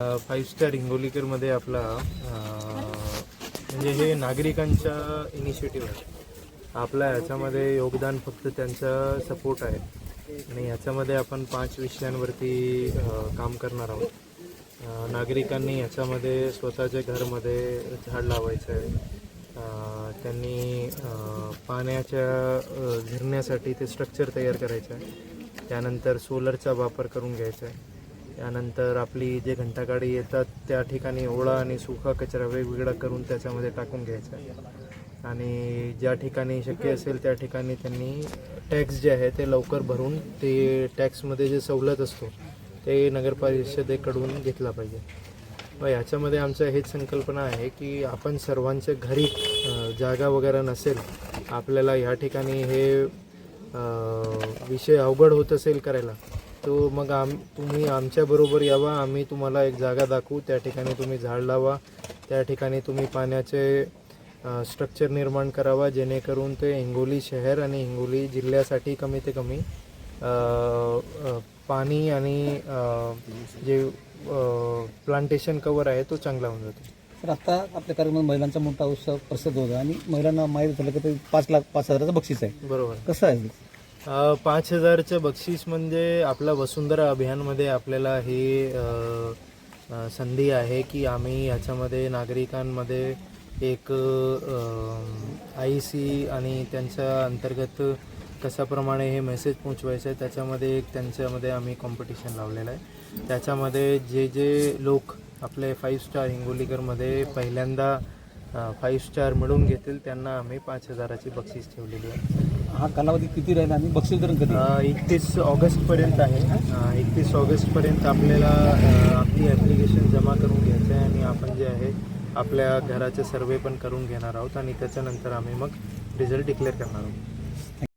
Five star हिंगोलीकरमध्ये आपला म्हणजे हे नागरिकांच्या इनिशिएटिव्ह आहे. आपल्या ह्याच्यामध्ये योगदान फक्त त्यांचा सपोर्ट आहे. आणि ह्याच्यामध्ये आपण पाच विषयांवरती काम करणार आहोत. नागरिकांनी ह्याच्यामध्ये स्वतःच्या घरमध्ये झाड लावायचं आहे. त्यांनी पाण्याच्या झिरण्यासाठी ते स्ट्रक्चर तयार करायचं आहे. त्यानंतर सोलरचा वापर करून घ्यायचा आहे. त्यानंतर आपली जे घंटागाडी येतात त्या ठिकाणी ओळा आणि सुका कचरा वेगवेगळा करून त्याच्यामध्ये टाकून घ्यायचा आहे. आणि ज्या ठिकाणी शक्य असेल त्या ठिकाणी त्यांनी टॅक्स जे आहे ते लवकर भरून ते टॅक्समध्ये जे सवलत असतो ते नगरपरिषदेकडून घेतला पाहिजे. व याच्यामध्ये आमचं हेच संकल्पना आहे की आपण सर्वांच्या घरी जागा वगैरे नसेल आपल्याला ह्या ठिकाणी हे विषय अवघड होत असेल करायला तो मग आम तुम्ही आमच्याबरोबर यावा आम्ही तुम्हाला एक जागा दाखवू त्या ठिकाणी तुम्ही झाड लावा त्या ठिकाणी तुम्ही पाण्याचे स्ट्रक्चर निर्माण करावा जेणेकरून ते हिंगोली शहर आणि हिंगोली जिल्ह्यासाठी कमी ते कमी पाणी आणि जे प्लांटेशन कवर आहे तो चांगला होऊन जातो. तर आता आपल्या कार्यक्रमात महिलांचा मोठा उत्सव प्रसिद्ध होता आणि महिलांना माहीत झालं की ते पाच लाख पाच हजाराचं बक्षीस आहे. बरोबर. कसं आहे? पाच हजारचं बक्षीस म्हणजे आपला वसुंधरा अभियानमध्ये आपल्याला ही संधी आहे की आम्ही याच्यामध्ये नागरिकांमध्ये एक आय सी आणि त्यांच्या अंतर्गत कशाप्रमाणे हे मेसेज पोचवायचं आहे त्याच्यामध्ये एक त्यांच्यामध्ये आम्ही कॉम्पिटिशन लावलेलं आहे. त्याच्यामध्ये जे जे लोक आपले फाईव्ह स्टार हिंगोलीकरमध्ये पहिल्यांदा फाईव्ह स्टार मिळवून घेतील. त्यांना आम्ही पाच हजाराची बक्षीस ठेवलेली आहे. हा कालावधी किती राहिला आणि बक्षीस वितरण कधी? एकतीस ऑगस्टपर्यंत आहे. एकतीस ऑगस्टपर्यंत आपल्याला आपली ॲप्लिकेशन जमा करून घ्यायचं आहे आणि आपण जे आहे आपल्या घराचे सर्वे पण करून घेणार आहोत आणि त्याच्यानंतर आम्ही मग रिझल्ट डिक्लेअर करणार आहोत.